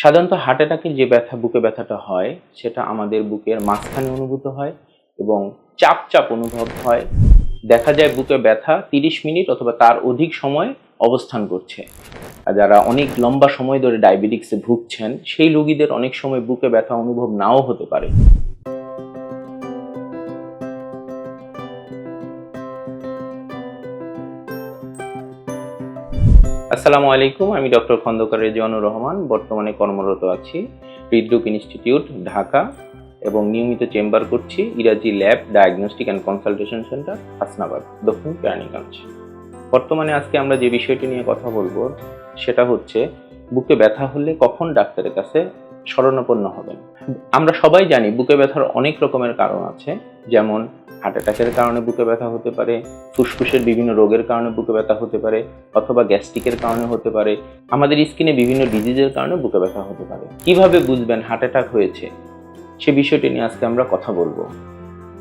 সাধারণত হার্ট অ্যাটাকের যে ব্যথা, বুকে ব্যথাটা হয়, সেটা আমাদের বুকের মাঝখানে অনুভূত হয় এবং চাপ চাপ অনুভব হয়। দেখা যায় বুকে ব্যথা তিরিশ মিনিট অথবা তার অধিক সময় অবস্থান করছে। আর যারা অনেক লম্বা সময় ধরে ডায়াবেটিক্সে ভুগছেন, সেই রোগীদের অনেক সময় বুকে ব্যথা অনুভব নাও হতে পারে। আসসালামু আলাইকুম, আমি ডক্টর খন্দকার রেজওয়ানুর রহমান, বর্তমানে কর্মরত আছি হৃদরোগ ইনস্টিটিউট, ঢাকা এবং নিয়মিত চেম্বার করছি ইরাজি lab diagnostic and consultation centre, Hasnabad, দক্ষিণ কেরানীগঞ্জ। বর্তমানে আজকে আমরা যে বিষয়টি নিয়ে কথা বলব, সেটা হচ্ছে বুকে ব্যথা হলে কখন ডাক্তারের কাছে শরণাপন্ন হবেন? আমরা সবাই জানি বুকে ব্যথার অনেক রকমের কারণ আছে, যেমন হার্ট অ্যাটাকের কারণে বুকে ব্যথা হতে পারে, ফুসফুসের বিভিন্ন রোগের কারণে বুকে ব্যথা হতে পারে, অথবা গ্যাস্ট্রিকের কারণে হতে পারে, আমাদের স্কিনে বিভিন্ন ডিজিজের কারণে বুকে ব্যথা হতে পারে। কীভাবে বুঝবেন হার্ট অ্যাটাক হয়েছে? সে বিষয়টি নিয়ে আজকে আমরা কথা বলব।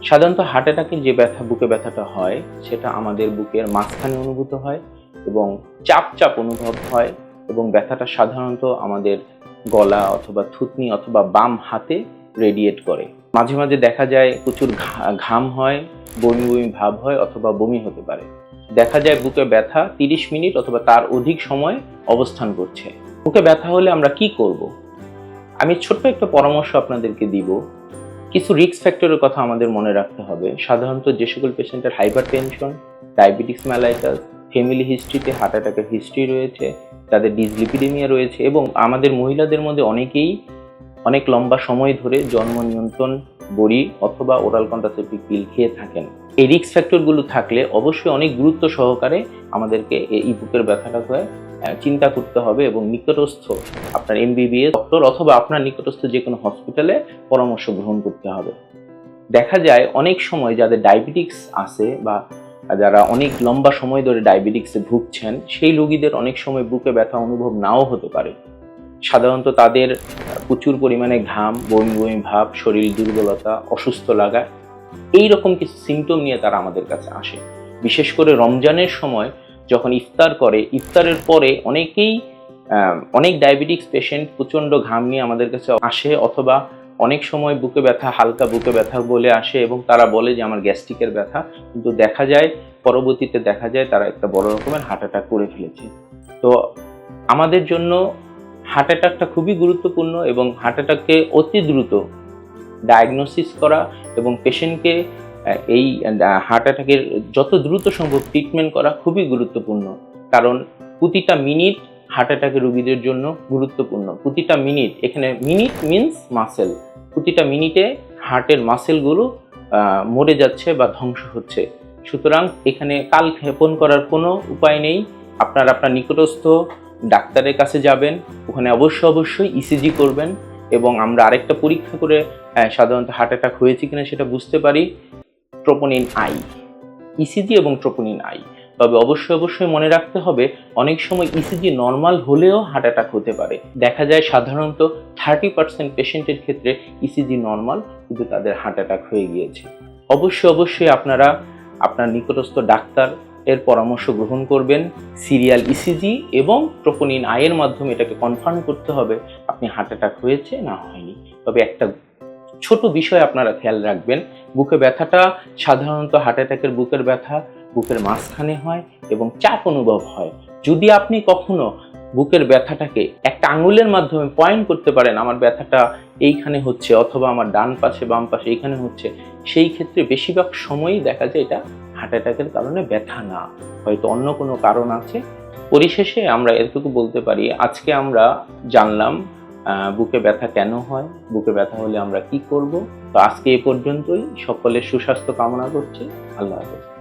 সাধারণত হার্ট অ্যাটাকের যে ব্যথা, বুকে ব্যথাটা হয়, সেটা আমাদের বুকের মাঝখানে অনুভূত হয় এবং চাপ চাপ অনুভব হয় এবং ব্যথাটা সাধারণত আমাদের গলা অথবা থুতনি অথবা বাম হাতে রেডিয়েট করে। মাঝে মাঝে দেখা যায় প্রচুর ঘাম হয়, বমি বমি ভাব হয় অথবা বমি হতে পারে। দেখা যায় বুকে ব্যথা তিরিশ মিনিট অথবা তার অধিক সময় অবস্থান করছে। বুকে ব্যথা হলে আমরা কি করব? আমি ছোট্ট একটা পরামর্শ আপনাদেরকে দিব। কিছু রিস্ক ফ্যাক্টরের কথা আমাদের মনে রাখতে হবে। সাধারণত যে সকল পেশেন্টের হাইপার টেনশন ডায়াবেটিক্স ম্যালাইটাস ফ্যামিলি হিস্ট্রিতে হার্ট অ্যাটাকের হিস্ট্রি রয়েছে, তাদের ডিসলিপিডেমিয়া রয়েছে এবং আমাদের মহিলাদের মধ্যে অনেকেই অনেক লম্বা সময় ধরে জন্ম নিয়ন্ত্রণ বড়ি অথবা ওরাল কন্ট্রাসেপটিভ পিল খেয়ে থাকেন। এই রিস্ক ফ্যাক্টরগুলো থাকলে অবশ্যই অনেক গুরুত্ব সহকারে আমাদেরকে এই বুকের ব্যথাটাকে আহ, চিন্তা করতে হবে এবং নিকটস্থ আপনার এমবিবিএস ডক্টর অথবা আপনার নিকটস্থ যে কোনো হসপিটালে পরামর্শ গ্রহণ করতে হবে। দেখা যায় অনেক সময় যাদের ডায়াবেটিক্স আছে বা যারা অনেক লম্বা সময় ধরে ডায়াবেটিক্সে ভুগছেন সেই রোগীদের অনেক সময় বুকে ব্যথা অনুভব নাও হতে পারে। সাধারণত তাদের প্রচুর পরিমাণে ঘাম, বমি বমি ভাব, শরীর দুর্বলতা, অসুস্থ লাগা এই রকম কিছু সিমটম নিয়ে তারা আমাদের কাছে আসে। বিশেষ করে রমজানের সময় যখন ইফতার করে, ইফতারের পরে অনেকেই অনেক ডায়াবেটিক্স পেশেন্ট প্রচণ্ড ঘাম নিয়ে আমাদের কাছে আসে অথবা অনেক সময় বুকে ব্যথা, হালকা বুকে ব্যথা বলে আসে এবং তারা বলে যে, আমার গ্যাস্ট্রিকের ব্যথা। কিন্তু দেখা যায়, পরবর্তীতে দেখা যায় তারা একটা বড় রকমের হার্ট অ্যাটাক করে ফেলেছে। তো আমাদের জন্য হার্ট অ্যাটাকটা খুবই গুরুত্বপূর্ণ এবং হার্ট অ্যাটাককে অতি দ্রুত ডায়াগনোসিস করা এবং পেশেন্টকে এই হার্ট অ্যাটাকের যত দ্রুত সম্ভব ট্রিটমেন্ট করা খুবই গুরুত্বপূর্ণ। কারণ প্রতিটা মিনিট হার্ট অ্যাটাকের রোগীদের জন্য গুরুত্বপূর্ণ। প্রতিটা মিনিট এখানে মিনিট মিন্স মাসেল প্রতিটা মিনিটে হার্টের মাসেলগুলো মরে যাচ্ছে বা ধ্বংস হচ্ছে। সুতরাং এখানে কাল ক্ষেপণ করার কোনো উপায় নেই। আপনার আপনার নিকটস্থ ডাক্তারের কাছে যাবেন, ওখানে অবশ্যই অবশ্যই ইসিজি করবেন এবং আমরা আরেকটা পরীক্ষা করে সাধারণত হার্ট অ্যাটাক হয়েছে কিনা সেটা বুঝতে পারি। ট্রোপোনিন আই ইসিজি এবং ট্রোপোনিন আই তবে অবশ্যই অবশ্যই মনে রাখতে হবে, অনেক সময় ইসিজি নর্মাল হলেও হার্ট অ্যাটাক হতে পারে। দেখা যায় সাধারণত থার্টি পার্সেন্ট পেশেন্টের ক্ষেত্রে ইসিজি নর্মাল কিন্তু তাদের হার্ট অ্যাটাক হয়ে গিয়েছে। অবশ্যই অবশ্যই আপনারা, আপনার নিকটস্থ ডাক্তার এর পরামর্শ গ্রহণ করবেন। সিরিয়াল ইসিজি এবং ট্রোপোনিন আয়ের মাধ্যমে এটাকে কনফার্ম করতে হবে, আপনি হার্ট অ্যাটাক হয়েছে না হয়নি। তবে একটা ছোট বিষয় আপনারা খেয়াল রাখবেন, বুকে ব্যথাটা সাধারণত হার্ট অ্যাটাকের বুকের ব্যথা, বুকের মাঝখানে হয় এবং চাপ অনুভব হয়। যদি আপনি কখনো বুকের ব্যথাটাকে একটা আঙুলের মাধ্যমে পয়েন্ট করতে পারেন, আমার ব্যথাটা এইখানে হচ্ছে অথবা আমার ডান পাশে, বাম পাশে এইখানে হচ্ছে, সেই ক্ষেত্রে বেশিরভাগ সময়ই দেখা যায় এটা হার্ট অ্যাটাকের কারণে ব্যথা না। হয়তো অন্য কোনো কারণ আছে। পরিশেষে আমরা এতটুকু বলতে পারি, আজকে আমরা জানলাম বুকে ব্যথা কেন হয়, বুকে ব্যথা হলে আমরা কি করব? তো আজকে এ পর্যন্তই। সকলের সুস্বাস্থ্য কামনা করছি। আল্লাহ হাফেজ।